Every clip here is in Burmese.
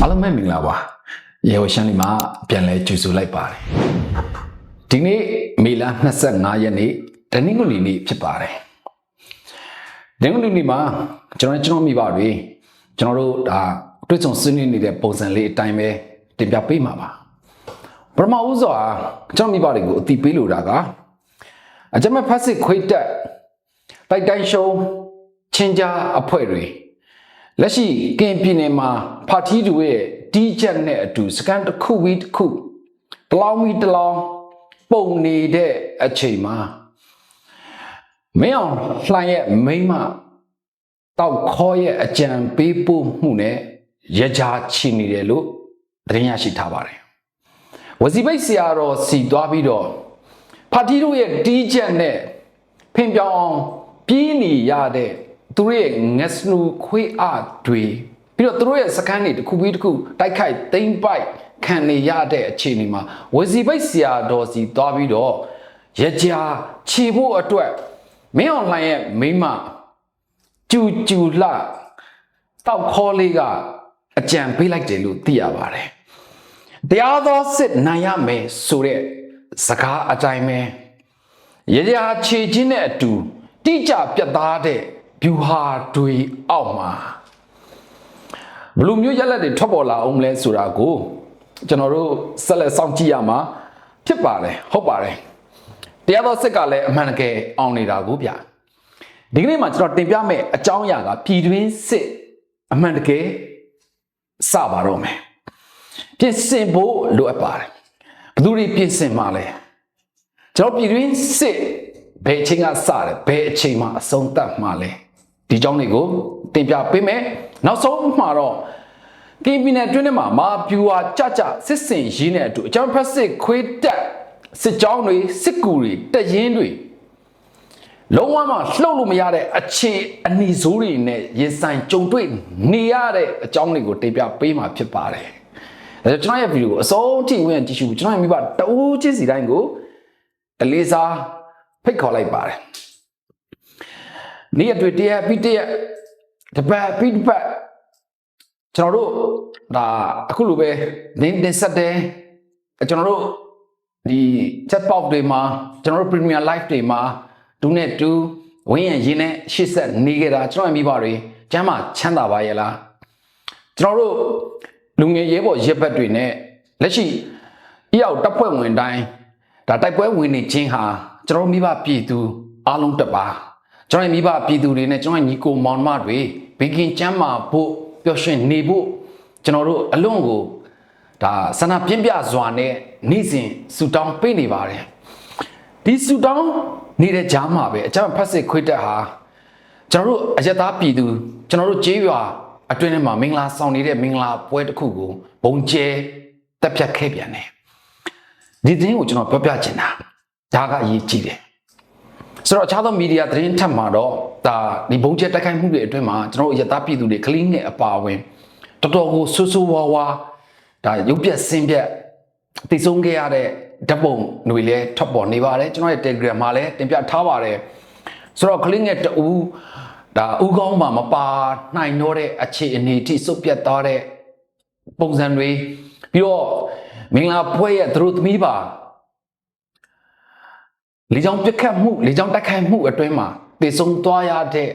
အားလုံးပဲမင်္ဂလာပါရေဝရှမ်းလေးမှာပြန်လဲကြိုဆိုလိုက်ပါတယ်ဒီနေ့မေလ25ရက်နေ့တနင်္ဂနွေနေ့ဖြစ်ပါတယ်တနင်္ဂနွေနေ့မှာကျွန်တော်ကျွန်တော်မိဘတွေကျွန်တော်တို့ဒါတွေ့ဆုံဆွေးနွေးနေတဲ့ပုံစံလေးအတိုင်းပဲတင်ပြပေးမှာပါပထမဦးစွာကျွန်တော်မိဘတွေကိုအတိပေးလိုတာကအကြမ်းမဲ့ဖက်စစ်ခွေးတက်တိုက်တိုင်းရှုံးချင်းကြားအဖွဲ့တွေ လက်ရှိကင်ပြည်နယ်မှာဖာတီတူရဲ့တီးချက်နဲ့အတူစကန်တစ်ခုပြီးတစ်ခုတလောင်းပြီးတလောင်းပုံနေတဲ့အချိန်မှာမင်းအောင်လှိုင်ရဲ့မိန်းမတောက်ခေါ်ရဲ့အကြံပေးပို့မှုနဲ့ရကြာချီနေတယ်လို့သတင်းရရှိထားပါတယ်ဝစီပိတ်ဆရာတော်စီသွားပြီးတော့ဖာတီတို့ရဲ့တီးချက်နဲ့ဖင်ပြောင်းအောင်ပြေးနေရတဲ့ သူတို့ရဲ့ငက်စနူခွေးအားတွေပြီးတော့သူတို့ရဲ့စကန်းတွေတစ်ခုပြီးတစ်ခုတိုက်ခိုက်သိမ့်ပိုက်ခံနေရတဲ့အခြေအနေမှာဝစီပိတ်ဆရာတော်စီသွားပြီးတော့ရကြာခြေဖို့အတွက်မင်းအွန်လိုင်းရဲ့မိန်းမကျူကျူလှတောက်ခေါ်လေးကအကြံပေးလိုက်တယ်လို့သိရပါတယ်။တရားသောစစ်နိုင်ရမယ်ဆိုတဲ့စကားအတိုင်းပဲရရာခြေချင်းနဲ့အတူတိကျပြတ်သားတဲ့ ဗျူဟာတွေအောက်မှာဘယ်လိုမျိုးရက်လက်တွေထွက်ပေါ်လာအောင်မလဲဆိုတာကိုကျွန်တော်တို့ဆက်လက်စောင့်ကြည့်ရမှာဖြစ်ပါတယ်ဟုတ်ပါတယ်တရားသောစစ်ကလည်းအမှန်တကယ်အောင်နေတာကိုဗျဒီကနေ့မှာကျွန်တော်တင်ပြမယ့်အကြောင်းအရာကပြည်တွင်းစစ်အမှန်တကယ်စပါတော့မယ်ပြင်ဆင်ဖို့လိုအပ်ပါတယ်ဘယ်သူတွေပြင်ဆင်မှာလဲကျွန်တော်ပြည်တွင်းစစ်ဘယ်အချိန်ကစတယ်ဘယ်အချိန်မှာအဆုံးသတ်မှာလဲ ဒီအကြောင်းတွေကိုတင်ပြပေးမယ်နောက်ဆုံးမှာတော့ကင်းပြည်နယ်အတွင်းထဲမှာမာပြူဟာကြကြစစ်စင်ရင်းနဲ့အတူအကြောင်းဖက်စစ်ခွေးတက်စစ်ကြောင်းတွေစစ်ကူတွေတက်ရင်တွေလုံးဝမှလှုပ်လို့မရတဲ့အခြေအနေဆိုးတွေနဲ့ရင်ဆိုင်ကြုံတွေ့နေရတဲ့အကြောင်းတွေကိုတင်ပြပေးမှာဖြစ်ပါတယ်အဲဒါကျွန်တော်ရဲ့ဗီဒီယိုကိုအဆုံးထိဝင်ကြည့်ရှုကျွန်တော်ရဲ့မိဘတအိုးချင်းစီတိုင်းကိုအလေးစားဖိတ်ခေါ်လိုက်ပါတယ် နေ့ရက်တွေတရက်ပြီးတရက်တစ်ပတ်ပြီးတစ်ပတ်ကျွန်တော်တို့ဒါအခုလိုပဲနင်းတင်ဆက်တယ်ကျွန်တော်တို့ဒီ chat box တွေမှာကျွန်တော်တို့ Premier Live တွေမှာဒူးနဲ့ဒူးဝင်းရရင်ရင်းနဲ့ရှေ့ဆက်နေကြတာကျွန်တော်ရဲ့မိဘတွေကျမ်းမာချမ်းသာပါရဲ့လားကျွန်တော်တို့လူငယ်ရဲဘော်ရဲဘက်တွေနဲ့လက်ရှိအရောက်တပ်ဖွဲ့ဝင်တိုင်းဒါတိုက်ပွဲဝင်နေခြင်းဟာကျွန်တော်တို့မိဘပြည်သူအားလုံးတက်ပါ ကျွန်တော်ရဲ့မိဘပြည်သူတွေနဲ့ကျွန်တော်ရဲ့ညီကိုမောင်နှမတွေဘေကင်ကျမ်းမာဖို့ပျော်ရွှင်နေဖို့ကျွန်တော်တို့အလွန်ကိုဒါဆန္ဒပြင်းပြစွာနဲ့နေ့စဉ်ဆူတောင်းပေးနေပါတယ်ဒီဆူတောင်းနေတဲ့ကြားမှာပဲအကြမ်းဖက်စစ်ခွေးတက်ဟာကျွန်တော်တို့အယက်သားပြည်သူကျွန်တော်တို့ကြေးရွာအတွင်းထဲမှာမင်္ဂလာဆောင်နေတဲ့မင်္ဂလာပွဲတစ်ခုကိုဘုံကျဲတက်ဖြတ်ခဲ့ပြန်တယ်ဒီသတင်းကိုကျွန်တော်ပြောပြချင်တာဒါကအရေးကြီးတယ် ဆိုတော့အခြားသောမီဒီယာသတင်းထပ်မှာတော့ဒါဒီဘုံကျဲတက်ခိုက်မှုတွေအတွင်းမှာကျွန်တော်တို့ရသပြည်သူတွေကလေးငယ်အပါအဝင်တော်တော်ကိုဆူဆူဝါဝါဒါရုပ်ပြက်ဆင်းပြက်တည်ဆုံးခဲ့ရတဲ့ဓာတ်ပုံတွေလည်းထွက်ပေါ်နေပါတယ်ကျွန်တော်ရဲ့ Telegram မှာလည်းတင်ပြထားပါတယ်ဆိုတော့ကလေးငယ်တူဒါဥကောင်းမှာမပါနိုင်တော့တဲ့အခြေအနေထိစုပ်ပြတ်သွားတဲ့ပုံစံတွေပြီးတော့မင်္ဂလာပွဲရဲ့သူတို့သမီးပါ လေကြောင်းပြစ်ခတ်မှုလေကြောင်းတိုက်ခိုက်မှုအတွင်းမှာတည်ဆုံသွားရတဲ့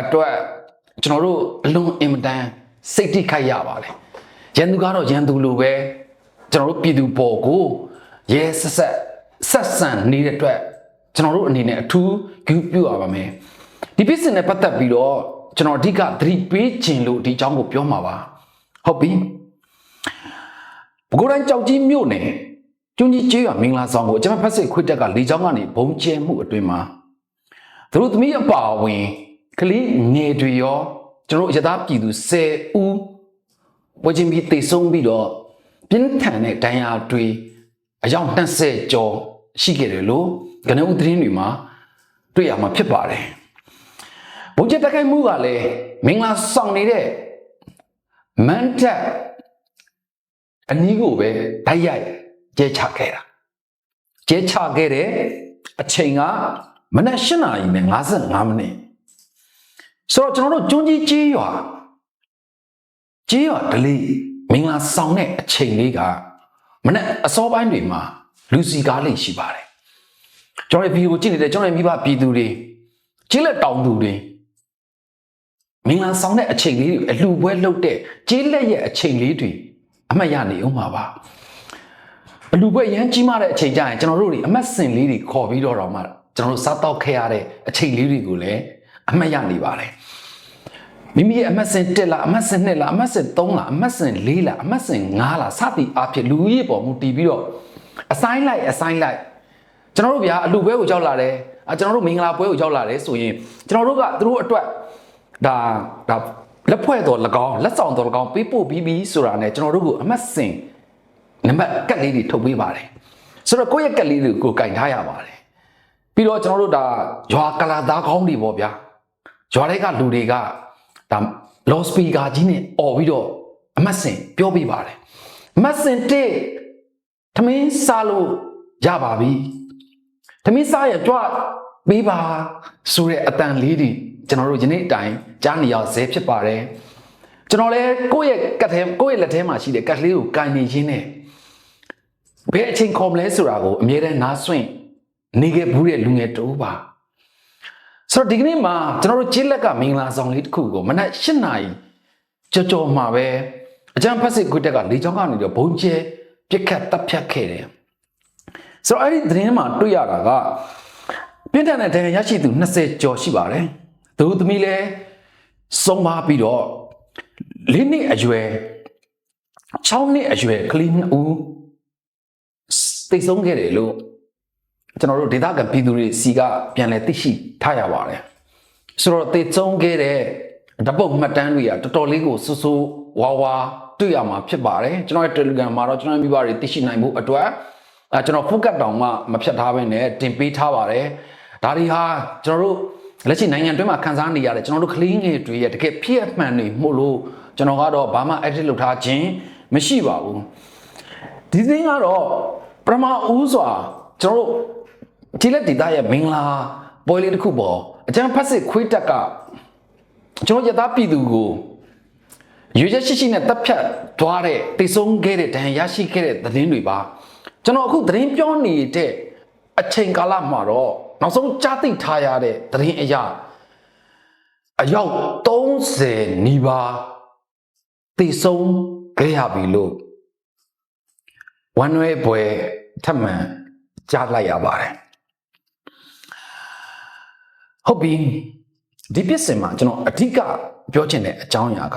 အတွက်ကျွန်တော်တို့အလွန်အင်မတန်စိတ်ထိခိုက်ရပါတယ်ရန်သူကတော့ရန်သူလိုပဲကျွန်တော်တို့ပြည်သူပေါ်ကိုရဲဆက်ဆက်ဆက်ဆံနေတဲ့အတွက်ကျွန်တော်တို့အနေနဲ့အထူးဂုဏ်ပြုရပါမယ်ဒီပြစ်စင်နဲ့ပတ်သက်ပြီးတော့ကျွန်တော်အဓိကသတိပေးခြင်းလို့ဒီအကြောင်းကိုပြောမှာပါဟုတ်ပြီဘကိုတိုင်းကြောက်ကြီးမြို့နယ် ကျွန်းကြီးကျေးရွာမင်္ဂလာဆောင်ကိုအကြမ်းဖက်စစ်ခွေးတက်ကလေကြောင်းကနေဘုံကျဲမှုအတွင်းမှာသူတို့သမီးအပါအဝင်ကလေးငယ်တွေရောကျွန်တော်တို့ရသားပြည်သူ10ဦးဝချင်းပြီးတေဆုံးပြီးတော့ပြင်းထန်တဲ့ဒဏ်ရာတွေအယောက်20ကျော်ရှိခဲ့တယ်လို့ကနဦးသတင်းတွေမှာတွေ့ရမှာဖြစ်ပါတယ်ဘုံကျက်တက်ခိုက်မှုကလည်းမင်္ဂလာဆောင်နေတဲ့မန်တက်အနီးကိုပဲဓာတ်ရိုက် ကျဲချခဲ့တာကျဲချခဲ့တဲ့အချိန်ကမနက်၈နာရီနဲ့55မိနစ်ဆိုတော့ကျွန်တော်တို့ကျွန်းကြီးကြေးရွာကြေးရွာဒလေးမင်္ဂလာဆောင်တဲ့အချိန်လေးကမနေ့အစောပိုင်းတွေမှာလူစီကားလေးရှိပါတယ်ကျွန်တော်ဒီဗီဒီယိုကြည့်နေတဲ့ကျွန်တော်ရဲ့မိဘပြည်သူတွေကြီးလက်တောင်သူတွေမင်္ဂလာဆောင်တဲ့အချိန်လေးတွေအလှပွဲလုပ်တဲ့ကြီးလက်ရဲ့အချိန်လေးတွေအမှတ်ရနေအောင်ပါပါ အလှပွဲရမ်းကြီးမားတဲ့အချိန်ကျရင်ကျွန်တော်တို့တွေအမှတ်စင်လေးတွေခေါ်ပြီးတော့တော့မှကျွန်တော်တို့စားတော့ခဲ့ရတဲ့အချိန်လေးတွေကိုလည်းအမှတ်ရနေပါတယ်မိမိရဲ့အမှတ်စင်1လားအမှတ်စင်2လားအမှတ်စင်3လားအမှတ်စင်4လားအမှတ်စင်5လားစသည်အဖြစ်လူကြီးပေါ်မူတည်ပြီးတော့အဆိုင်လိုက်အဆိုင်လိုက်ကျွန်တော်တို့ဗျာအလူပွဲကိုကြောက်လာတယ်အကျွန်တော်တို့မင်္ဂလာပွဲကိုကြောက်လာတယ်ဆိုရင်ကျွန်တော်တို့ကသူတို့အတွက်ဒါဒါလက်ဖွဲ့တော်၎င်းလက်ဆောင်တော်၎င်းပေးပို့ပြီးပြီဆိုတာနဲ့ကျွန်တော်တို့ကိုအမှတ်စင် နံပါတ်ကတ်လေးတွေထုတ်ပေးပါတယ်ဆိုတော့ကိုယ့်ရဲ့ကတ်လေးတွေကိုကင်ထားရပါတယ်ပြီးတော့ကျွန်တော်တို့ဒါရွာကလာသားကောင်းတွေပေါ့ဗျာရွာတွေကလူတွေကဒါလော့စပီကာကြီးနဲ့អော်ပြီးတော့အမတ်စင်ပြောပြပါတယ်အမတ်စင်တစ်ထမင်းစားလို့ရပါပြီထမင်းစားရကြွပေးပါဆိုတဲ့အတန်လေးတွေကျွန်တော်တို့ယနေ့အတိုင်းကြားနေရဆဲဖြစ်ပါတယ်ကျွန်တော်လည်းကိုယ့်ရဲ့ကတ်ထဲကိုယ့်ရဲ့လက်ထဲမှာရှိတဲ့ကတ်လေးကိုကန်နေခြင်းနဲ့ ဘယ်အချိန်ခေါ်မလဲဆိုတာကိုအမြဲတမ်းနားဆွင့်နေခဲ့ဘူးတဲ့လူငယ်တူပါဆိုတော့ဒီကနေ့မှာကျွန်တော်တို့ကျေးလက်ကမင်္ဂလာဆောင်လေးတစ်ခုကိုမနက်၈နာရီကြော်ကြော်မှာပဲအကျန်းဖက်စစ်ခွတ်တက်ကလေချောင်းကနေတော့ဘုံကျဲပြစ်ခတ်တပ်ဖြတ်ခဲ့တယ်ဆိုတော့အဲ့ဒီသတင်းမှာတွေ့ရတာကပြင်းထန်တဲ့ဒဏ်ရာရရှိသူ20ကျော်ရှိပါတယ်သူတို့သမီးလည်းဆုံးပါပြီးတော့လေးနှစ်အရွယ်6နှစ်အရွယ်ကလေးနှစ်ဦး တိတ်ဆုံးခဲ့တယ်လို့ကျွန်တော်တို့ဒေသခံပြည်သူတွေစီကပြန်လည်သိရှိထားရပါတယ်ဆိုတော့တိတ်ဆုံးခဲ့တဲ့ဓပုတ်မှတ်တမ်းတွေကတော်တော်လေးကိုဆူဆူဝါဝါတွေ့ရမှာဖြစ်ပါတယ်ကျွန်တော်ရဲ့ Telegram မှာတော့ကျွန်တော်မိဘတွေသိရှိနိုင်ဖို့အတွက်အဲကျွန်တော် focus တောင်မှမဖြတ်ထားဘဲနဲ့တင်ပေးထားပါတယ်ဒါတွေဟာကျွန်တော်တို့လက်ရှိနိုင်ငံတွင်းမှာခန်းစားနေရတဲ့ကျွန်တော်တို့ကလေးငယ်တွေရဲ့တကယ်ဖြစ်အမှန်တွေမှုလို့ကျွန်တော်ကတော့ဘာမှ edit လုပ်ထားခြင်းမရှိပါဘူးဒီသင်းကတော့ ပထမဦးစွာကျွန်တော်တို့ခြေလက်ဒေတာရဲ့မင်္ဂလာပွဲလေးတစ်ခုပေါ့အကျန်းဖတ်စစ်ခွေးတက်ကကျွန်တော်ရသားပြည်သူကိုရွေချက်ရှိရှိနဲ့တပ်ဖြတ်သွားတဲ့တိတ်ဆုံးခဲ့တဲ့ဒဏ်ရာရရှိခဲ့တဲ့သတင်းတွေပါကျွန်တော်အခုသတင်းပြောနေတဲ့အချိန်ကာလမှာတော့နောက်ဆုံးကြားသိထားရတဲ့သတင်းအရာအယောက်30နီးပါးတိတ်ဆုံးခဲ့ရပြီလို့ ဝမ်းနည်းပွဲထပ်မံကြားလိုက်ရပါတယ်ဟုတ်ပြီဒီပြစ်စင်မှာကျွန်တော်အဓိကပြောချင်တဲ့အကြောင်းအရာက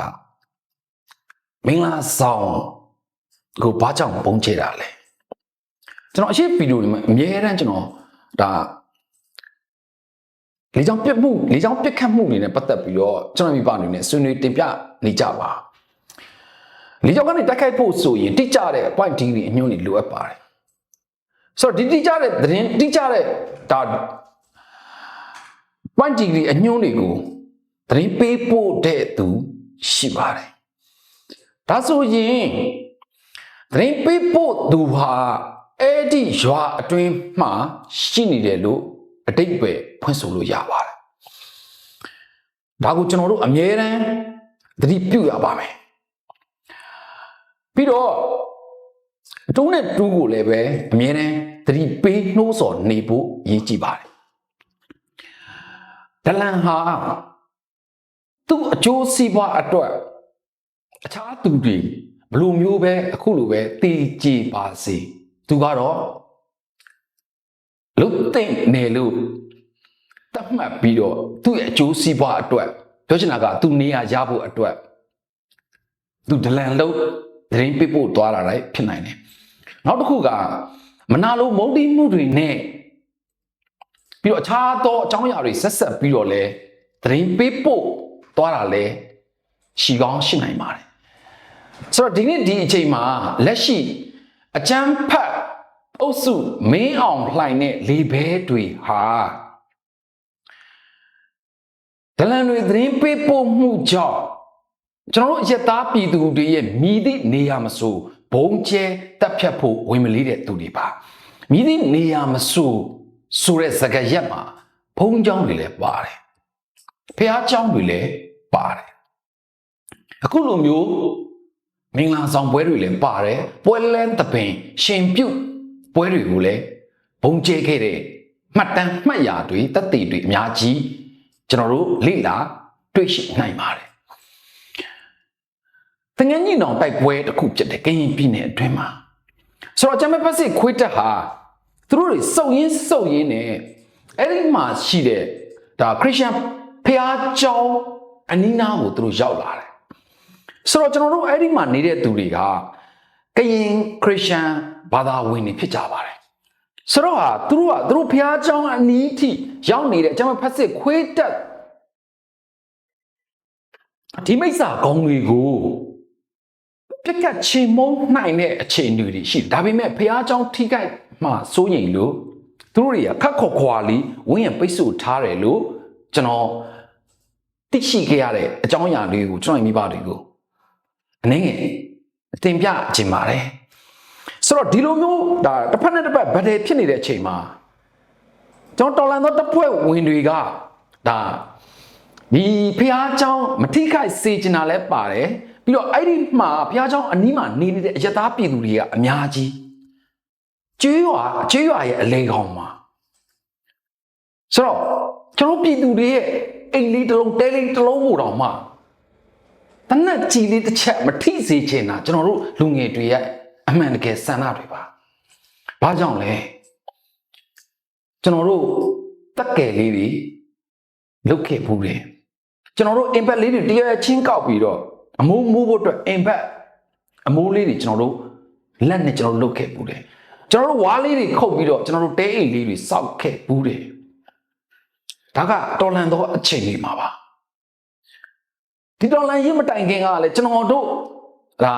မင်္ဂလာဆောင်ကိုဘာကြောင့်ပုံချတာလဲကျွန်တော်အရှိဗီဒီယိုတွေမှာအများအားကျွန်တော်ဒါလေကြောင်ပြစ်မှုလေကြောင်ပြစ်ခတ်မှုတွေနဲ့ပတ်သက်ပြီးတော့ကျွန်တော်မိဘအနေနဲ့ဆွေးနွေးတင်ပြနေကြပါ လေကြောင်ကနေတိုက်ခိုက်ဖို့ဆိုရင်တိကျတဲ့ point D တွေအညွှန်းတွေလိုအပ်ပါတယ်ဆိုတော့ဒီတိကျတဲ့သတင်းတိကျတဲ့ဒါ point degree အညွှန်းတွေကိုသတင်းပေးဖို့တဲ့သူရှိပါတယ်ဒါဆိုရင်သတင်းပေးဖို့သူဟာအဲ့ဒီရွာအတွင်းမှာရှိနေတယ်လို့အတိတ်ပဲဖွင့်ဆိုလို့ရပါတယ်ဒါကိုကျွန်တော်တို့အမြဲတမ်းသတိပြုရပါမယ် ပြီးတော့တုံးနဲ့တူးကိုလည်းပဲအမြဲတမ်းသတိပေးနှိုးဆော်နေဖို့ရည်ကြည်ပါတယ်ဒလန်ဟာသူ့အကျိုးစီးပွားအတွက်အခြားသူတွေဘလိုမျိုးပဲအခုလိုပဲတည်ကြည်ပါစေသူကတော့လုတ်သိမ့်နေလို့တတ်မှတ်ပြီးတော့သူ့ရဲ့အကျိုးစီးပွားအတွက်ပြောချင်တာကသူနေရာရဖို့အတွက်သူဒလန်လို့ ဒရင်ပြဖို့သွားတာလည်းဖြစ်နိုင်တယ်နောက်တစ်ခုကမနာလိုမုန်းတိမှုတွေနဲ့ပြီးတော့အခြားသောအကြောင်းအရာတွေဆက်ဆက်ပြီးတော့လဲသတင်းပေးဖို့သွားတာလဲရှိကောင်းရှိနိုင်ပါတယ်ဆိုတော့ဒီနေ့ဒီအချိန်မှာလက်ရှိအကျန်းဖတ်အုပ်စုမင်းအောင်လှိုင်တဲ့လေဘဲတွေဟာဒလန်တွေသတင်းပေးဖို့မှုကြောင့် ကျွန်တော်တို့ရက်သားပြည်သူတွေရဲ့မြည်သည့်နေရာမဆိုဘုံကျဲတက်ဖြတ်ဖို့ဝင်မလေးတဲ့သူတွေပါမြည်သည့်နေရာမဆိုဆိုတဲ့စကားရက်မှာဘုံเจ้าတွေလည်းပါတယ်ဖះเจ้าတွေလည်းပါတယ်အခုလိုမျိုး မင်္ဂလာဆောင်ပွဲတွေလည်းပါတယ်ပွဲလန်းသပင်ရှင်ပြုတ်ပွဲတွေကိုလည်းဘုံကျဲခဲ့တဲ့မှတ်တမ်းမှတ်ရာတွေတက်တည်တွေအများကြီးကျွန်တော်တို့လေ့လာတွေ့ရှိနိုင်ပါတယ် တငယ်ကြီးနောင်တိုက်ပွဲတစ်ခုဖြစ်တဲ့ကရင်ပြည်နယ်အတွင်းမှာဆိုတော့ဂျမပတ်စစ်ခွေးတက်ဟာသူတို့တွေစုံရင်းစုံရင်းနဲ့အဲ့ဒီမှာရှိတဲ့ဒါခရစ်ယာန်ဖျားကျောင်းအနီးနားကိုသူတို့ရောက်လာတယ်ဆိုတော့ကျွန်တော်တို့အဲ့ဒီမှာနေတဲ့သူတွေကကရင်ခရစ်ယာန်ဘာသာဝင်တွေဖြစ်ကြပါတယ်ဆိုတော့ဟာသူတို့ကသူတို့ဖျားကျောင်းအနီးထိရောက်နေတဲ့အကျမ်းဖတ်စစ်ခွေးတက်ဒီမိစ္ဆာကောင်းတွေကို ပြက်ကတ်ချေမုန်းနိုင်တဲ့အခြေအနေတွေရှိတယ်ဒါပေမဲ့ဖျားကျောင်းထိခိုက်မှစိုးရိမ်လို့သူတို့တွေကခက်ခေါ်ခွာလီဝင်းရပိတ်ဆို့ထားတယ်လို့ကျွန်တော်သိရှိခဲ့ရတဲ့အကြောင်းအရာလေးကိုကျွန်တော်မိဘတွေကိုအနေငယ်တင်ပြခြင်းပါတယ်ဆိုတော့ဒီလိုမျိုးဒါတစ်ဖက်နဲ့တစ်ဖက်ဗတ်တယ်ဖြစ်နေတဲ့အချိန်မှာကျွန်တော်တော်လန်သောတစ်ဖွဲ့ဝင်တွေကဒါဒီဖះเจ้าမထိခိုက်စေချင်တာလဲပါတယ် ပြီးတော့အဲ့ဒီမှာဘုရားကျောင်းအနီးမှာနေနေတဲ့အယတားပြည်သူတွေကအများကြီးကျေးရွာကျေးရွာရဲ့အလေကောင်မှာဆိုတော့ကျွန်တော်ပြည်သူတွေရဲ့အိမ်လေးတစ်လုံးတဲလေးတစ်လုံးကိုတောင်မှတနက်ကြီးလေးတစ်ချက်မထိစေချင်တာကျွန်တော်တို့လူငယ်တွေရဲ့အမှန်တကယ်ဆန္ဒတွေပါဘာကြောင့်လဲကျွန်တော်တို့တက်ကယ်လေးတွေလုတ်ခဲ့ဘူးတယ်ကျွန်တော်တို့ impact လေးတွေတရားချင်းကောက်ပြီးတော့ အမိုးမိုးဖို့အတွက် impact အမိုးလေးတွေကျွန်တော်တို့လက်နဲ့ကျွန်တော်တို့လုတ်ခဲ့ဘူးတယ်ကျွန်တော်တို့ဝါးလေးတွေခုတ်ပြီးတော့ကျွန်တော်တို့တဲအိမ်လေးတွေစောက်ခဲ့ဘူးတယ်ဒါကတော်လန်သောအချိန်လေးမှာပါဒီတော်လန်ရေးမတိုင်ခင်ကလည်းကျွန်တော်တို့ဒါ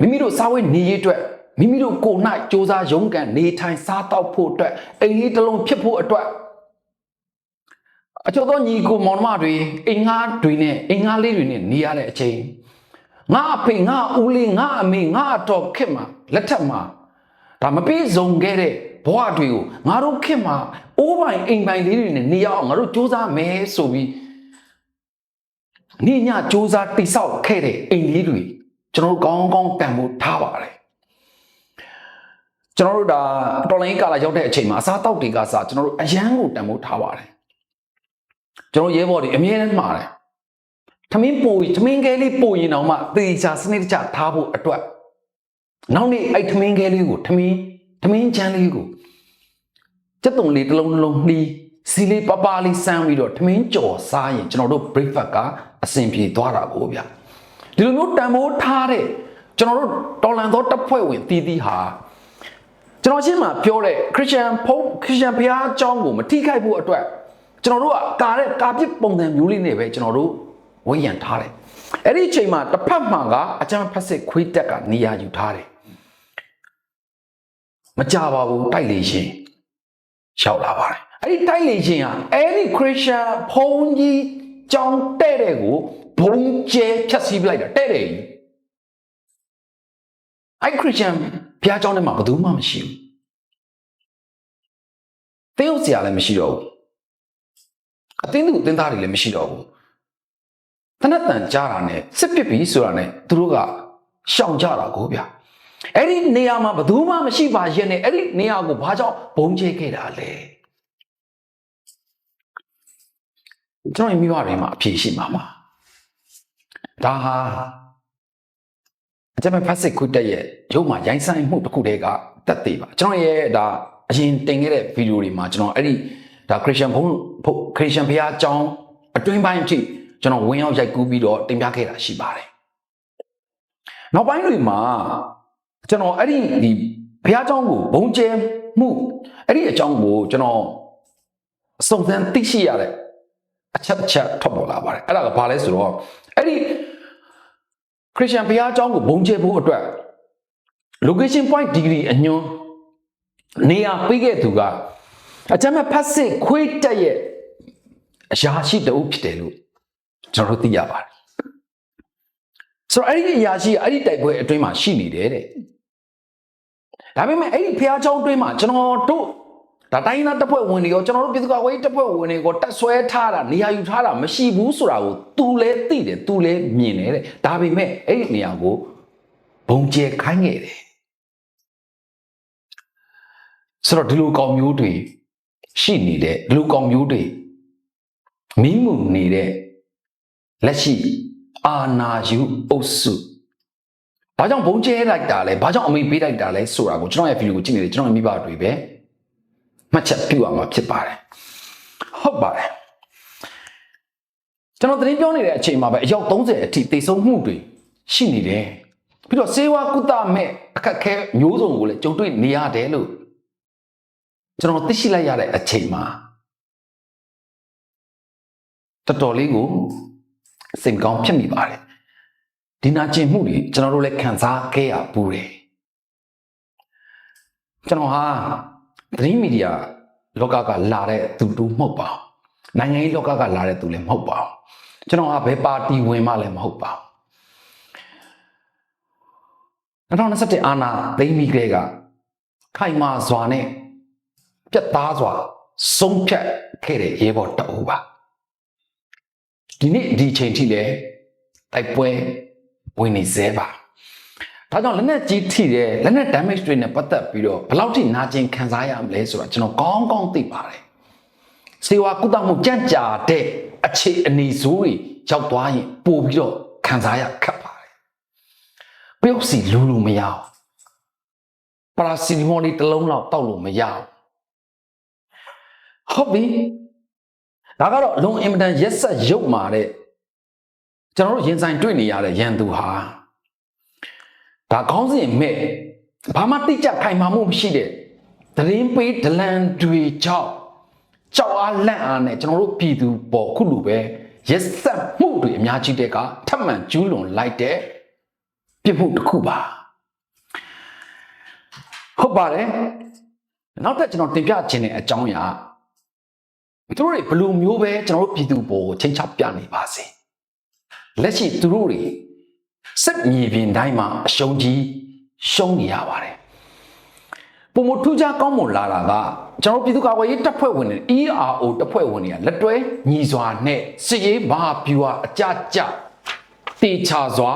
မိမိတို့စားဝတ်နေရေးအတွက်မိမိတို့ကိုယ်၌စ조사ရုန်းကန်နေထိုင်စားတော့ဖို့အတွက်အိမ်လေးတစ်လုံးဖြစ်ဖို့အတွက် အချို့သောညီကိုမောင်နှမတွေအင်္ဂါတွေနဲ့အင်္ဂါလေးတွေနဲ့နေရတဲ့အချိန်ငါအဖေငါဦးလေးငါအမေငါအတော်ခက်မှာလက်ထက်မှာဒါမပြေဆုံးခဲ့တဲ့ဘဝတွေကိုငါတို့ခက်မှာအိုးပိုင်အိမ်ပိုင်လေးတွေနဲ့နေရအောင်ငါတို့စူးစမ်းမယ်ဆိုပြီးနေညစူးစမ်းတိဆောက်ခဲ့တဲ့အိမ်လေးတွေကျွန်တော်တို့ကောင်းကောင်းတန်ဖို့ထားပါတယ်ကျွန်တော်တို့ဒါတော်လိုင်းကာလာရောက်တဲ့အချိန်မှာအစားတောက်တွေကစားကျွန်တော်တို့အရန်ကိုတန်ဖို့ထားပါတယ် ကျွန်တော်ရဲဘော်တွေအမြဲတမ်းမှားတယ်ထမင်းပိုထမင်းကဲလေးပိုရင်တော့မှသေချာစနစ်တကျထားဖို့အတွက်နောက်နေ့အဲ့ထမင်းကဲလေးကိုထမင်းထမင်းချမ်းလေးကိုစက်တုံလေးတစ်လုံးတစ်လုံးနှီးစီလေးပပလေးစမ်းပြီးတော့ထမင်းကြော်စားရင်ကျွန်တော်တို့ breakfast ကအဆင်ပြေသွားတာကိုဗျဒီလိုမျိုးတန်ဖိုးထားတဲ့ကျွန်တော်တို့တော်လန်သောတပ်ဖွဲ့ဝင်တီးတီးဟာကျွန်တော်ရှင်းမှာပြောတဲ့ခရစ်ယာန်ဖုန်းခရစ်ယာန်ဘုရားအကြောင်းကိုမထိခိုက်ဖို့အတွက် ကျွန်တော်တို့ကကာတဲ့ကာပစ်ပုံစံမျိုးလေးနဲ့ပဲကျွန်တော်တို့ဝေးရန်ထားတယ်အဲ့ဒီအချိန်မှာတစ်ဖက်မှာကအကျမ်းဖတ်စစ်ခွေးတက်ကနေရာယူထားတယ်မကြပါဘူးတိုက်လေရှင်ရောက်လာပါတယ်အဲ့ဒီတိုက်လေရှင်ဟာအဲ့ဒီခရစ်ယာန်ဘုန်းကြီးကြောင်းတဲ့တဲ့ကိုဘုံကျဲဖြတ်စည်းပလိုက်တာတဲ့တဲ့ကြီးအဲ့ခရစ်ယာန်ဘုရားကျောင်းထဲမှာဘယ်သူမှမရှိဘူးသေုပ်စရာလည်းမရှိတော့ဘူး အသင်းသူအသင်းသားတွေလည်းမရှိတော့ဘူးတနတ်တန်ကြားတာနဲ့စစ်ပစ်ပြီးဆိုတာနဲ့သူတို့ကရှောင်ကြတာကိုဗျအဲ့ဒီနေရာမှာဘယ်သူမှမရှိပါရဲ့နဲ့အဲ့ဒီနေရာကိုဘာကြောင့်ဘုံကျဲခဲ့တာလဲကျွန်တော်မိဘတွေမှာအဖြေရှိမှာပါဒါဟာအကြမ်းဖက်စစ်ခွတ်တဲ့ရဲ့ရုပ်မှာရိုင်းဆိုင်မှုတစ်ခုတည်းကတက်သေးပါကျွန်တော်ရဲ့ဒါအရင်တင်ခဲ့တဲ့ဗီဒီယိုတွေမှာကျွန်တော်အဲ့ဒီဒါခရစ်ယာန်ဘုန်း ခရစ်ယာန်ဘုရားအကြောင်းအတွင်းပိုင်းအထိကျွန်တော်ဝင်ရောက်ရိုက်ကူးပြီးတော့တင်ပြခဲ့တာရှိပါတယ်နောက်ပိုင်းတွေမှာကျွန်တော်အဲ့ဒီဒီဘုရားကျောင်းကိုဘုံကျဲမှုအဲ့ဒီအကြောင်းကိုကျွန်တော်စုံစမ်းသိရှိရတဲ့အချက်တစ်ချက်ထွက်ပေါ်လာပါတယ်အဲ့ဒါကဘာလဲဆိုတော့အဲ့ဒီခရစ်ယာန်ဘုရားကျောင်းကိုဘုံကျဲဖို့အတွက် location point degree အညွှန်းနေရာပေးခဲ့သူကအကြမ်းမဲ့ဖတ်စစ်ခွေးတက်ရဲ့ အရာရှိတအုပ်ဖြစ်တယ်လို့ကျွန်တော်တို့သိရပါတယ်ဆိုတော့အဲ့ဒီအရာရှိအဲ့ဒီတိုက်ပွဲအတွင်းမှာရှိနေတယ်တဲ့ဒါပေမဲ့အဲ့ဒီဖះเจ้าအတွင်းမှာကျွန်တော်တို့ဒါတိုင်းသားတပ်ဖွဲ့ဝင်တွေရောကျွန်တော်တို့ပြည်သူ့ကာကွယ်ရေးတပ်ဖွဲ့ဝင်တွေကိုတက်ဆွဲထားတာနေရာယူထားတာမရှိဘူးဆိုတာကို तू လဲသိတယ် तू လဲမြင်တယ်တဲ့ဒါပေမဲ့အဲ့ဒီနေရာကို ဘုံကျဲခိုင်းခဲ့တယ်ဆိုတော့ဒီလိုကောင်မျိုးတွေရှိနေတဲ့ဒီလိုကောင်မျိုးတွေ မိမှုနေတဲ့လက်ရှိအာနာယူအုပ်စုဘာကြောင့်ဘုံကျဲလိုက်တာလဲဘာကြောင့်အမိပေးလိုက်တာလဲဆိုတာကိုကျွန်တော်ရဲ့ဗီဒီယိုကိုကြည့်နေတယ်ကျွန်တော်ရဲ့မိဘတွေပဲမှတ်ချက်ပြုရမှာဖြစ်ပါတယ်ဟုတ်ပါတယ်ကျွန်တော်သတင်းပြောနေတဲ့အချိန်မှာပဲအယောက်30အထိတိတ်ဆုံးမှုတွေရှိနေတယ်ပြီးတော့စေဝါကုသမဲ့အခက်အခဲမျိုးစုံကိုလည်းကြုံတွေ့နေရတယ်လို့ကျွန်တော်သိရှိလိုက်ရတဲ့အချိန်မှာ တော်တော်လေးကိုစိတ်ကောင်းဖြစ်မိပါတယ်ဒီနာကျင်မှုတွေကျွန်တော်တို့လည်းခံစားခဲ့ရပူတယ်ကျွန်တော်ဟာသတင်းမီဒီယာလောကကလာတဲ့သူတူမဟုတ်ပါဘူးနိုင်ငံရေးလောကကလာတဲ့သူလည်းမဟုတ်ပါဘူးကျွန်တော်ဟာဘယ်ပါတီဝင်မှလည်းမဟုတ်ပါဘူး2021အာနာသိမ်းပြီးကြတဲ့ကခိုင်မာစွာနဲ့ပြတ်သားစွာဆုံးဖြတ်ခဲ့တဲ့ရဲဘော်တအူပါ ဒီနေ့ဒီချိန်ထိလည်းတိုက်ပွဲဝင်နေသေးပါဒါကြောင့်လက်နက်ကြီးထိတယ်လက်နက် damage တွေနဲ့ပတ်သက်ပြီးတော့ဘယ်လောက်ထိနာကျင်ခံစားရမလဲဆိုတာကျွန်တော်ကောင်းကောင်းသိပါတယ်စေဝါကုသမှုကြံ့ကြာတဲ့အခြေအနေဆိုးတွေရောက်သွားရင်ပို့ပြီးတော့ခံစားရခက်ပါတယ်ပြုတ်စီလူလူမရအောင်ပရာစီတီမောလေးတစ်လုံးလောက်တောက်လို့မရအောင်ဟုတ်ပြီ ဒါကတော့လုံအင်မတန်ရက်ဆက်ရုပ်မာတဲ့ကျွန်တော်တို့ရင်ဆိုင်တွေ့နေရတဲ့ရန်သူဟာဒါခေါင်းစဉ်မဲ့ဘာမှတိကျခိုင်မာမှုမရှိတဲ့သတင်းပေးဒလန်တွေကြောင့်ကြောက်အားလန့်အားနဲ့ကျွန်တော်တို့ပြည်သူပေါ်ခုလိုပဲရက်ဆက်မှုတွေအများကြီးတဲ့ကထပ်မံကျူးလွန်လိုက်တဲ့ပြစ်မှုတစ်ခုပါဟုတ်ပါတယ်နောက်ထပ်ကျွန်တော်တင်ပြခြင်းတဲ့အကြောင်းအရာ သူတို့တွေဘယ်လိုမျိုးပဲကျွန်တော်တို့ပြည်သူပေါ်ကိုချိန်ချပြနေပါစေလက်ရှိသူတို့တွေစစ်မြေပြင်တိုင်းမှာအရှုံးကြီးရှုံးနေရပါတယ်ပုံမထူးခြားကောင်းမွန်လာတာကကျွန်တော်ပြည်သူ့ကာကွယ်ရေးတပ်ဖွဲ့ဝင်တွေ ERO တပ်ဖွဲ့ဝင်တွေကလက်တွဲညီစွာနဲ့စစ်ရေးမဟာဗျူဟာအကြကြတေချာစွာ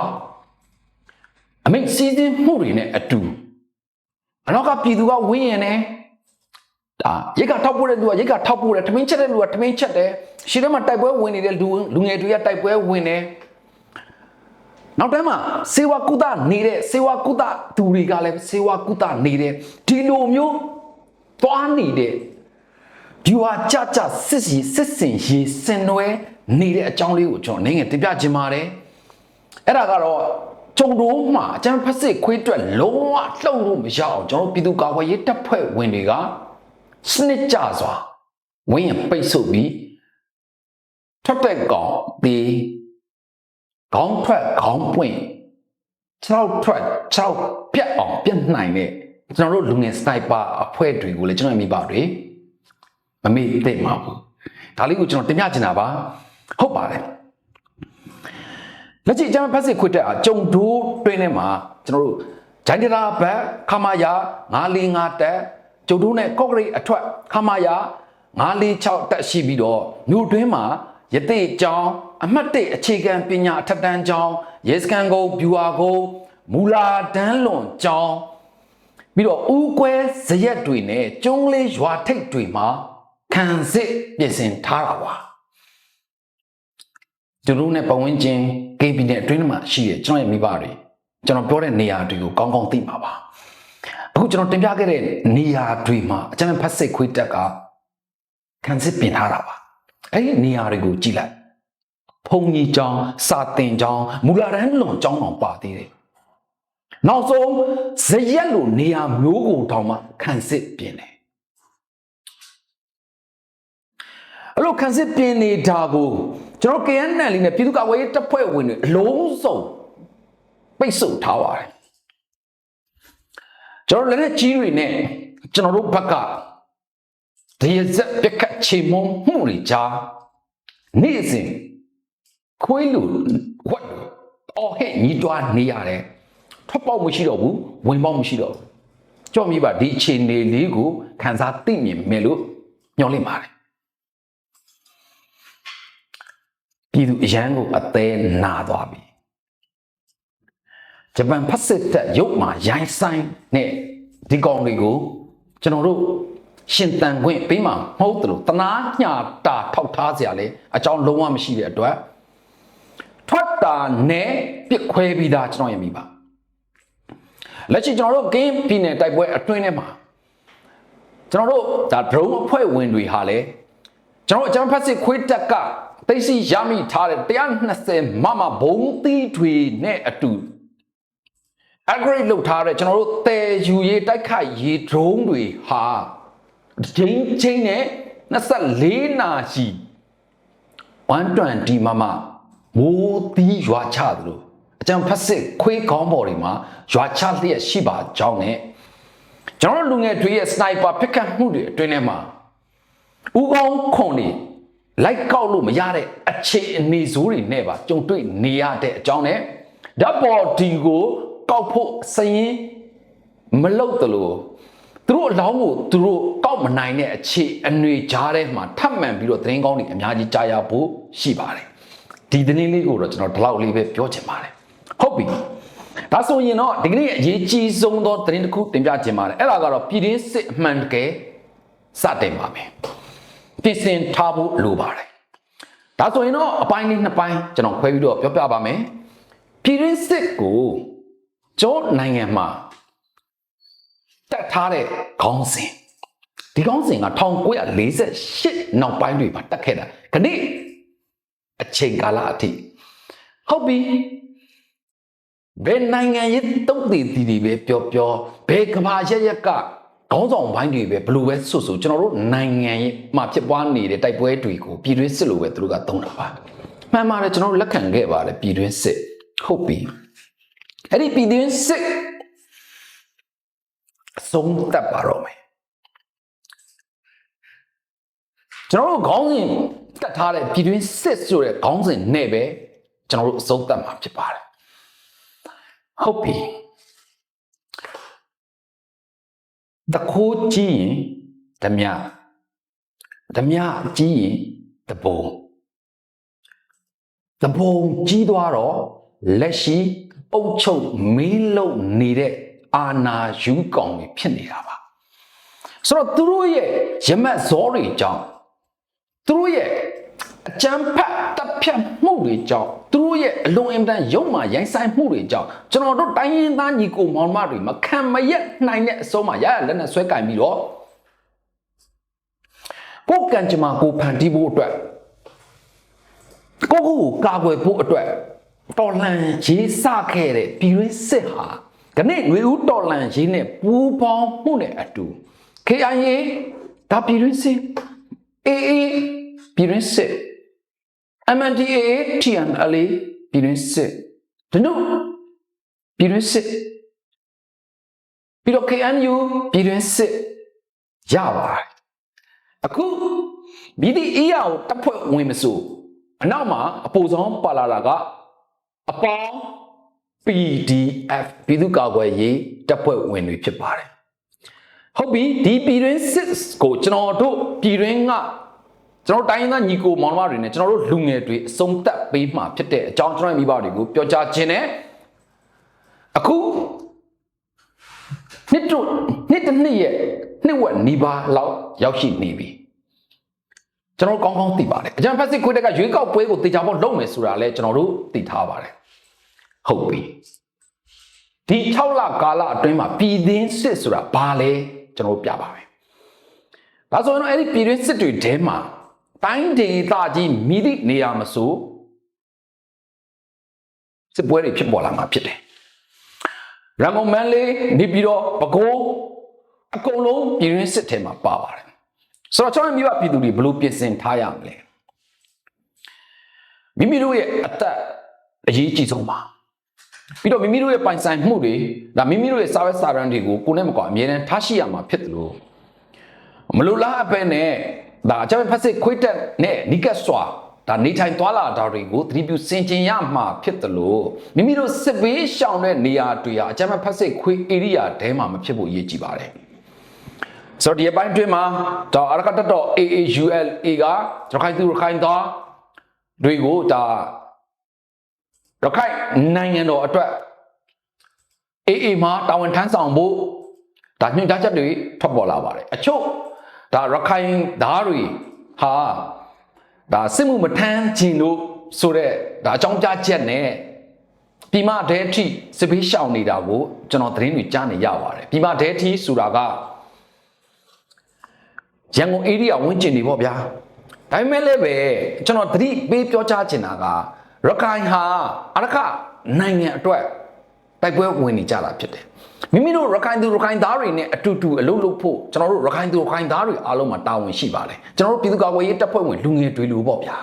အမိတ်စီးစင်းမှုတွေနဲ့အတူအနောက်ကပြည်သူကဝင်းရင်နဲ့ ဒါရိတ်ကထောက်ပို့တဲ့လူကရိတ်ကထောက်ပို့တယ်ထမင်းချက်တဲ့လူကထမင်းချက်တယ်ရှေ့ထဲမှာတိုက်ပွဲဝင်နေတဲ့လူလူငယ်တွေကတိုက်ပွဲဝင်တယ်နောက်တန်းမှာစေဝါကုသနေတဲ့စေဝါကုသသူတွေကလည်းစေဝါကုသနေတဲ့ဒီလိုမျိုးသွားနေတဲ့ဒီဟာကြကြစစ်စီစစ်စင်ရေးစင်နွဲနေတဲ့အကြောင်းလေးကိုကျွန်တော်နိုင်ငံတင်ပြခြင်းပါတယ်အဲ့ဒါကတော့ကျုံတို့မှာအကျန်းဖက်စစ်ခွေးတွက်လုံးဝလှုပ်လို့မရအောင်ကျွန်တော်ပြည်သူ့ကာကွယ်ရေးတပ်ဖွဲ့ဝင်တွေက စနစ်ကြစွာဝင်းရပိတ်ဆို့ပြီးထွက်တဲ့ကောင်ဒီခေါင်းထွက်ခေါင်းပွင့်ခြေောက်ထွက်ခြေောက်ပြတ်အောင်ပြတ်နိုင်တဲ့ကျွန်တော်တို့လူငယ်စနိုက်ပါအဖွဲ့တွေကိုလည်းကျွန်တော်မိပါတွေမမေ့သိမှာဘူးဒါလေးကိုကျွန်တော်တင်ပြချင်တာပါဟုတ်ပါတယ်လက်ရှိကျမ်းဖတ်စစ်ခွတ်တဲ့အကြုံဒိုးတွင်းထဲမှာကျွန်တော်တို့ဂျန်ဒရာဘတ်ခမာယာ945တက် ကျုံဒိုးနဲ့ကော့ဂရိတ်အထွက်ခမာယာ946တက်ရှိပြီးတော့မြို့တွင်းမှာယသိကျောင်းအမှတ်၁အခြေခံပညာအထက်တန်းကျောင်းရဲစခန်းကုန်းဗျူဟာကုန်းမူလာတန်းလွန်ကျောင်းပြီးတော့ဥကွဲဇရက်တွေနဲ့ကျုံးလေးရွာထိပ်တွေမှာခံစစ်ပြင်ဆင်ထားတာပါသူတို့နဲ့ပတ်ဝန်းကျင် KB နဲ့အတွင်းမှာရှိရကျွန်တော်ရဲ့မိဘတွေကျွန်တော်ပြောတဲ့နေရာတွေကိုကောင်းကောင်းသိပါပါ အခုကျွန်တော်တင်ပြခဲ့တဲ့နေရာတွေမှာအကျဉ်းဖတ်စစ်ခွေးတက်ကခံစစ်ပြင်ထားတာပါအဲ့ဒီနေရာတွေကိုကြည့်လိုက်ဖုန်ကြီးကျောင်းစာတင်ကျောင်းမူလာတန်းလွန်ကျောင်းအောင်ပါသေးတယ်နောက်ဆုံးဇရက်လိုနေရာမျိုးကိုတောင်မှခံစစ်ပြင်တယ်အဲ့လိုခံစစ်ပြင်နေတာကိုကျွန်တော် KNL လေးနဲ့ပြည်သူ့ကာကွယ်ရေးတပ်ဖွဲ့ဝင်တွေအလုံးစုံပိတ်ဆို့ထားပါတယ် ကျွန်တော်လည်းလက်ကြီးတွေနဲ့ကျွန်တော်တို့ဘက်ကဒီရက်ဆက်ပြက်ခတ်ချေမုံမှုတွေကြားနေ့စဉ်ခွေးလူဝတ်အော်ဟဲ့ညီးတွားနေရတယ်ထွက်ပေါက်မရှိတော့ဘူးဝင်ပေါက်မရှိတော့ဘူးကြော့မိပါဒီအခြေအနေလေးကိုခံစားသိမြင်မယ်လို့ညှော်လင့်ပါတယ်ပြည်သူအရန်ကိုအသေးနာသွားပြီ ဂျပန်ဖက်စစ်တပ်ရုပ်မှာရိုင်းဆိုင်နဲ့ဒီကောင်တွေကိုကျွန်တော်တို့ရှင်တန်ခွင့်ပေးမှာမဟုတ်တယ်လို့တနာညတာထောက်ထားစရာလေအကြောင်းလုံးဝမရှိတဲ့အတွက်ထွက်တာနဲ့ပြစ်ခွဲပြီးသားကျွန်တော်ရမိပါလက်ရှိကျွန်တော်တို့ဂိမ်းပြည်နယ်တိုက်ပွဲအတွင်းထဲမှာကျွန်တော်တို့ဒါ drone အဖွဲ့ဝင်တွေဟာလေကျွန်တော်တို့အကြမ်းဖက်စစ်ခွေးတက်ကသိသိရမိထားတဲ့120မမဘုံသီးတွေနဲ့အတူ upgrade လုပ်ထားတဲ့ကျွန်တော်တို့တဲယူရေးတိုက်ခိုက်ရေး drone တွေဟာချင်းချင်းနဲ့24နာရှိ120မမမိုးသီးရွာချသလိုအကြံဖက်စစ်ခွေးကောင်းပေါ်တွေမှာရွာချလျက်ရှိပါကြောင်းနဲ့ကျွန်တော်တို့လူငယ်တွေရဲ့ sniper ပစ်ခတ်မှုတွေအတွင်းထဲမှာဦးကောင်းခွန်တွေလိုက်ကောက်လို့မရတဲ့အခြေအနေဆိုးတွေနဲ့ပါကြုံတွေ့နေရတဲ့အကြောင်းနဲ့ဓာတ်ပေါ်ဒီကို ကောက်ဖို့စရင်မလုတ်တလို့သူတို့အလောင်းကိုသူတို့ကောက်မနိုင်တဲ့အခြေအနေကြားထဲမှာထပ်မံပြီးတော့သတင်းကောင်းတွေအများကြီးကြားရဖို့ရှိပါတယ်ဒီသတင်းလေးကိုတော့ကျွန်တော်ဒီလောက်လေးပဲပြောချင်ပါတယ်ဟုတ်ပြီဒါဆိုရင်တော့ဒီကနေ့အရေးကြီးဆုံးသောသတင်းတစ်ခုတင်ပြချင်ပါတယ်အဲ့ဒါကတော့ပြည်တွင်းစစ်အမှန်တကယ်စတင်ပါမယ်ပြင်ဆင်ထားဖို့လိုပါတယ်ဒါဆိုရင်တော့အပိုင်းလေးနှစ်ပိုင်းကျွန်တော်ခွဲပြီးတော့ပြောပြပါမယ်ပြည်တွင်းစစ်ကို ကျောင်းနိုင်ငံမှာတက်ထားတဲ့ခေါင်းစဉ်ဒီခေါင်းစဉ်က1948နောက်ပိုင်းတွေမှာတက်ခဲ့တာခဏအချိန်ကာလအထိဟုတ်ပြီဘယ်နိုင်ငံရေးတုံ့တည်တည်တွေပဲပြောပြောဘယ်ကဘာရက်ရက်ကခေါင်းဆောင်ပိုင်းတွေပဲဘလို့ပဲဆွတ်ဆွကျွန်တော်တို့နိုင်ငံရေးမှာဖြစ်ပွားနေတဲ့တိုက်ပွဲတွေကိုပြည်တွင်းစစ်လို့ပဲသူတို့ကသုံးတာပါမှန်ပါတယ်ကျွန်တော်တို့လက်ခံခဲ့ပါတယ်ပြည်တွင်းစစ်ဟုတ်ပြီ အဲ့ဒီပြည်တွင်းစစ်အဆုံးသတ်ပါတော့မယ်ကျွန်တော်တို့ခေါင်းစဉ်တက်ထားတဲ့ပြည်တွင်းစစ်ဆိုတဲ့ခေါင်းစဉ်နဲ့ပဲကျွန်တော်တို့အဆုံးသတ်မှာဖြစ်ပါတယ်ဟုတ်ပြီတခိုးကြီးရင်ဓမြဓမြကြီးရင်တပုံတပုံကြီးသွားတော့လက်ရှိ အုပ်ချုပ်မင်းလုံနေတဲ့အာနာယူကောင်တွေဖြစ်နေတာပါဆိုတော့သူတို့ရဲ့ရမတ်ဇောတွေကြောင့်သူတို့ရဲ့အကြမ်းဖက်တပ်ဖြတ်မှုတွေကြောင့်သူတို့ရဲ့အလွန်အင်တန်ရုံမာရိုင်းဆိုင်မှုတွေကြောင့်ကျွန်တော်တို့တိုင်းရင်းသားညီကိုမောင်မတွေမခံမရက်နိုင်တဲ့အဆုံးမှာရရလက်နဲ့ဆွဲကင်ပြီးတော့ကိုယ်ကံကြမ္မာကိုဖန်တီးဖို့အတွက်ကိုယ့်ကိုယ်ကိုကာကွယ်ဖို့အတွက် တော်လှန်ရေးစခဲ့တဲ့ပြည်ရင်းစစ်ဟာခဏຫນွေဦးတော်လှန်ရေးနဲ့ပူးပေါင်းမှုနဲ့အတူ KIA ဒါပြည်ရင်းစစ် AA ပြည်ရင်းစစ် MNDAA TNLA ပြည်ရင်းစစ်ဒနုပြည်ရင်းစစ်ပြီးတော့ KNU ပြည်ရင်းစစ်ရပါတယ်အခုမိသည့်အေးရကိုတပ်ဖွဲ့ဝင်မစိုးအနောက်မှာအပူဆောင်ပါလာတာက အပေါင်း PDF ပြည်သူ့ကာကွယ်ရေးတပ်ဖွဲ့ဝင်တွေဖြစ်ပါတယ်ဟုတ်ပြီဒီပြည်တွင်းစစ်ကိုကျွန်တော်တို့ပြည်တွင်းကကျွန်တော်တိုင်းရင်းသားညီကိုမောင်နှမတွေနဲ့ကျွန်တော်တို့လူငယ်တွေအစုံသက်ပေးမှဖြစ်တဲ့အကြောင်းကျွန်တော်ရဲ့မိဘတွေကိုပြောကြားခြင်းနဲ့အခုနှစ်တို့နှစ်တစ်နှစ်ရဲ့နှစ်ဝက်နီးပါးလောက်ရောက်ရှိနေပြီ ကျွန်တော်ကောင်းကောင်းသိပါတယ်အကြံဖက်စစ်ခွေးတက်ကရွေးကောက်ပွဲကိုတေချာဖို့လုပ်မယ်ဆိုတာလဲကျွန်တော်တို့သိထားပါတယ်ဟုတ်ပြီဒီ6လကာလအတွင်းမှာပြည်သင်းစစ်ဆိုတာဘာလဲကျွန်တော်တို့ပြပါမယ်ဒါဆိုရင်တော့အဲ့ဒီပြည်တွင်းစစ်တွေထဲမှာတိုင်းဒေသကြီးမိသည့်နေရာမဆိုစစ်ပွဲတွေဖြစ်ပေါ်လာမှာဖြစ်တယ်။ရန်ကုန်မန်းလေးနေပြီးတော့ပဲခူးအကုန်လုံးပြည်တွင်းစစ်ထဲမှာပါပါတယ်။ ဆိုတော့ကျွန်တော်မိဘပြည်သူတွေဘလို့ပြင်ဆင်ထားရမလဲ။မိမိတို့ရဲ့အသက်အရေးကြီးဆုံးပါ။ပြီးတော့မိမိတို့ရဲ့ပိုင်ဆိုင်မှုတွေဒါမိမိတို့ရဲ့စာဝတ်စာတမ်းတွေကိုကိုယ်နဲ့မကွာအမြဲတမ်းထားရှိရမှာဖြစ်တယ်လို့မလိုလားအပဲနဲ့ဒါအကြမ်းဖက်စစ်ခွေးတက်နဲ့နီကတ်စွာဒါနေထိုင်သွားလာတာတွေကိုသတိပြုစင်ကျင်ရမှာဖြစ်တယ်လို့မိမိတို့စစ်ဘေးရှောင်တဲ့နေရာတွေဟာအကြမ်းဖက်စစ်ခွေး area ထဲမှာမဖြစ်ဖို့ရည်ကြည်ပါတယ် ဆိုတော့ဒီအပိုင်းတွင်မှာဒါအရကတတော် AAULA ကရခိုင်သူရခိုင်သားတွေကိုဒါရခိုင်နိုင်ငံတော်အတွက်အေးအေးမှာတာဝန်ထမ်းဆောင်ဖို့ဒါညွှန်ကြားချက်တွေထွက်ပေါ်လာပါတယ်အချို့ဒါရခိုင်သားတွေဟာဒါစစ်မှုမထမ်းခြင်းလို့ဆိုတဲ့ဒါအကြောင်းကြားချက်နဲ့ပြည်မဒဲထိစစ်ပေးရှောင်နေတာကိုကျွန်တော်သတင်းတွေကြားနေရပါတယ်ပြည်မဒဲထိဆိုတာက ရန်ကုန်ဧရိယာဝန်းကျင်တွေပေါ့ဗျာဒါပေမဲ့လည်းပဲကျွန်တော်သတိပေးပြောကြားချင်တာကရခိုင်ဟာအရခနိုင်ငံအတွက်တိုက်ပွဲဝင်နေကြတာဖြစ်တယ်မိမိတို့ရခိုင်သူရခိုင်သားတွေနဲ့အတူတူအလုပ်လုပ်ဖို့ကျွန်တော်တို့ရခိုင်သူရခိုင်သားတွေအားလုံးမှာတာဝန်ရှိပါတယ်ကျွန်တော်တို့ပြည်သူ့ကာကွယ်ရေးတပ်ဖွဲ့ဝင်လူငယ်တွေလူပေါ့ဗျာ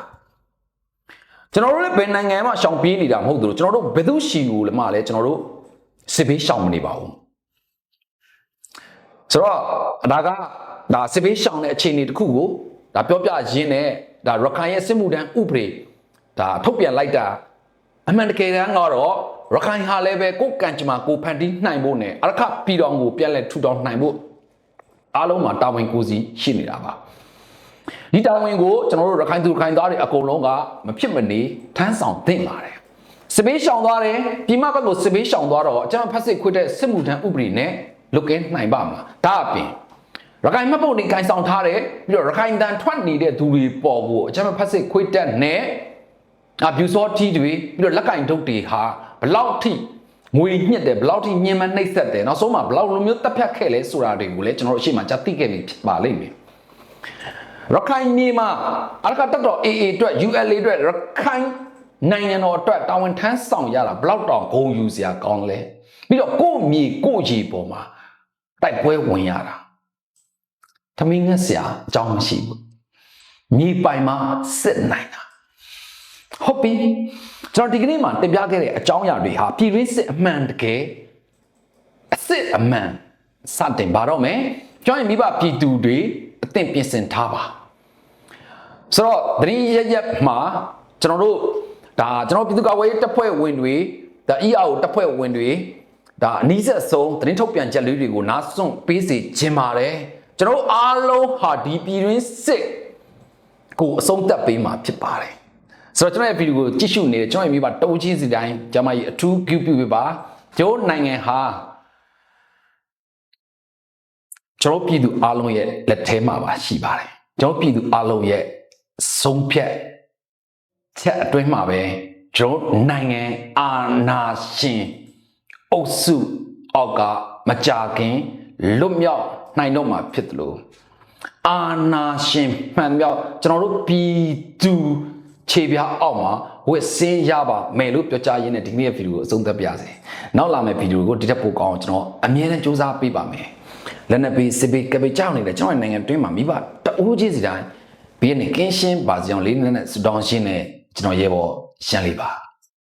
ကျွန်တော်တို့လည်းဘယ်နိုင်ငံမှရှောင်ပြေးနေတာမဟုတ်ဘူးကျွန်တော်တို့ဘယ်သူရှိလို့လဲမှလည်းကျွန်တော်တို့စစ်ဘေးရှောင်မနေပါဘူးဆိုတော့ဒါက ဒါစစ်ဘေးရှောင်တဲ့အခြေအနေတစ်ခုကိုဒါပြောပြရင်းနဲ့ဒါရခိုင်ရဲ့စစ်မှုထမ်းဥပဒေဒါထုတ်ပြန်လိုက်တာအမှန်တကယ်တမ်းကတော့ရခိုင်ဟာလည်းပဲကိုယ်ကံကြမ္မာကိုဖန်တီးနိုင်ဖို့နဲ့အရခပြည်တော်ကိုပြန်လဲထူထောင်နိုင်ဖို့အားလုံးမှာတာဝန်ကိုယ်စီရှိနေတာပါဒီတာဝန်ကိုကျွန်တော်တို့ရခိုင်သူရခိုင်သားတွေအကုန်လုံးကမဖြစ်မနေထမ်းဆောင်သင့်ပါတယ်။စပေးရှောင်သွားတယ်ပြည်မဘက်ကိုစပေးရှောင်သွားတော့ကျွန်တော်ဖတ်စစ်ခွတ်တဲ့စစ်မှုထမ်းဥပဒေနဲ့လွတ်ကင်းနိုင်ပါမလား။ဒါအပြင် ရခိုင်မပုတ်နေခိုင်ဆောင်ထားတယ်ပြီးတော့ရခိုင်တန်ထွက်နေတဲ့သူတွေပေါ်ဖို့ကျွန်တော်ဖတ်စစ်ခွတ်တဲ့နဲ့အပြူစောတီတွေပြီးတော့လက်ကင်ထုတ်တွေဟာဘလောက်ထိငွေညှစ်တယ်ဘလောက်ထိညင်မနှိပ်စက်တယ်နောက်ဆုံးမှာဘလောက်လိုမျိုးတက်ဖြတ်ခဲ့လဲဆိုတာတွေကိုလည်းကျွန်တော်တို့အရှိမကြားသိခဲ့ပြီဖြစ်ပါလိမ့်မယ်ရခိုင်မြေမှာအရကတက်တော် AA အတွက် ULA အတွက်ရခိုင်နိုင်ငံတော်အတွက်တာဝန်ထမ်းဆောင်ရတာဘလောက်တောင်ဂုဏ်ယူစရာကောင်းလဲပြီးတော့ကိုယ့်မြေကိုယ့်ရေပေါ်မှာတိုက်ပွဲဝင်ရတာ သမင်းငက်စရာအကြောင်းမရှိဘူးမြေပိုင်မှာစစ်နိုင်တာဟုတ်ပြီကျွန်တော်ဒီကနေ့မှာတင်ပြခဲ့တဲ့အကြောင်းအရာတွေဟာပြည်တွင်းစစ်အမှန်တကယ်အစစ်အမှန်စတင်ပါတော့မယ်ကျွန်တော်ရဲ့မိဘပြည်သူတွေအသင့်ပြင်ဆင်ထားပါဆိုတော့သတိရရက်မှာကျွန်တော်တို့ဒါကျွန်တော်ပြည်သူ့ကာကွယ်ရေးတပ်ဖွဲ့ဝင်တွေဒါ EAO တပ်ဖွဲ့ဝင်တွေဒါအနည်းဆက်ဆုံးသတင်းထုတ်ပြန်ချက်လေးတွေကိုနားစွန့်ပေးစီခြင်းပါတယ် ကျွန်တော်တို့အားလုံးဟာဒီပြည်တွင်းစစ်ကိုအဆုံးသတ်ပေးမှာဖြစ်ပါတယ်ဆိုတော့ကျွန်တော်ရဲ့ဗီဒီယိုကိုကြည့်ရှုနေတဲ့ကျွန်တော်ရဲ့မိဘတုံးချင်းစီတိုင်းကျမကြီးအထူးပြုပြုပေးပါကျွန်တော်နိုင်ငံဟာကျွန်တော်ပြည်သူအားလုံးရဲ့လက်ထဲမှာပါရှိပါတယ်ကျွန်တော်ပြည်သူအားလုံးရဲ့ဆုံးဖြတ်ချက်အတွင်းမှာပဲကျွန်တော်နိုင်ငံအာဏာရှင်အုပ်စုအောက်ကမကြခင်လွတ်မြောက် နိုင်တော့မှာဖြစ်တယ်လို့အာနာရှင်မှန်မြောက်ကျွန်တော်တို့ပြည်သူခြေပြားအောက်မှာဝစ်စင်းရပါမယ်လို့ပြောကြားရင်းနဲ့ဒီနေ့ရဲ့ဗီဒီယိုကိုအဆုံးသတ်ပါရစေ။နောက်လာမယ့်ဗီဒီယိုကိုဒီထက်ပိုကောင်းအောင်ကျွန်တော်အမြဲတမ်းစူးစမ်းပေးပါမယ်။လက်နက်ပေးစစ်ပေးကပေးကြောက်နေတဲ့ကျွန်တော်နိုင်ငံတွင်းမှာမိဘတအိုးကြီးစီတိုင်းဘီကနေကင်းရှင်းပါစီအောင်လေးနဲ့စတောင်းရှင်းနဲ့ကျွန်တော်ရဲဘော်ရှင်းလေးပါ။